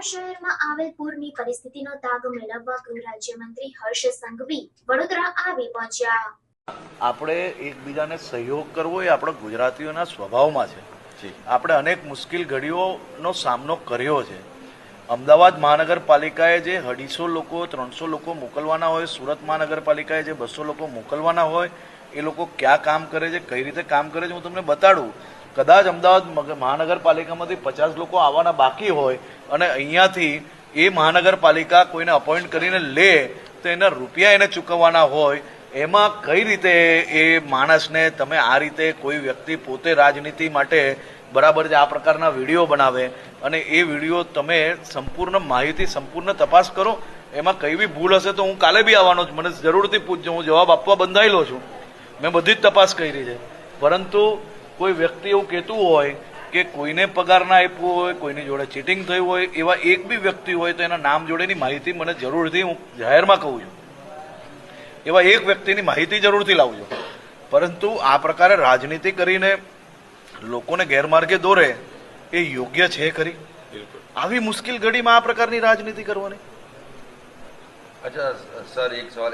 પૂરની પરિસ્થિતિનો તાગ મેળવવા ગૃહ રાજ્યમંત્રી હર્ષ સંઘવી વડોદરા આવી પહોંચ્યા. આપણે એકબીજાને સહયોગ કરવો એ આપણા ગુજરાતીઓના સ્વભાવમાં છે. આપણે અનેક મુશ્કેલ ઘડીઓનો સામનો કર્યો છે. અમદાવાદ મહાનગરપાલિકાએ જે અઢીસો લોકો ત્રણસો લોકો મોકલવાના હોય સુરત મહાનગરપાલિકાએ જે બસો લોકો મોકલવાના હોય એ લોકો ક્યાં કામ કરે છે કઈ રીતે કામ કરે છે હું તમને બતાડું. કદાચ અમદાવાદ મહાનગરપાલિકામાંથી પચાસ લોકો આવવાના બાકી હોય અને અહીંયાથી એ મહાનગરપાલિકા કોઈને અપોઇન્ટ કરીને લે, તો એના રૂપિયા એને ચૂકવવાના હોય, એમાં કઈ રીતે એ માણસને તમે આ રીતે કોઈ વ્યક્તિ પોતે રાજનીતિ માટે બરાબર છે આ પ્રકારના વીડિયો બનાવે અને એ વીડિયો તમે સંપૂર્ણ માહિતી, સંપૂર્ણ તપાસ કરો, એમાં કઈ બી ભૂલ હશે તો હું કાલે બી આવવાનો છું. મને જરૂરથી પૂછજો, હું જવાબ આપવા બંધાયેલો છું. મેં બધી જ તપાસ કરી છે. પરંતુ કોઈ વ્યક્તિ એવું કહેતું હોય કે કોઈને પગાર ના આપ્યો હોય કોઈની જોડે ચીટિંગ થયું હોય એવા એક બી વ્યક્તિ હોય તો એના નામ જોડેની માહિતી મને જરૂરથી હું જાહેરમાં કહું છું. એવા એક વ્યક્તિની માહિતી જરૂરથી લાવજો. પરંતુ આ પ્રકારે રાજનીતિ કરીને લોકોને ગેરમાર્ગે દોરે એ યોગ્ય છે ખરી? આવી મુશ્કેલ ઘડીમાં આ પ્રકારની રાજનીતિ કરવાની? અચ્છા સર એક સવાલ.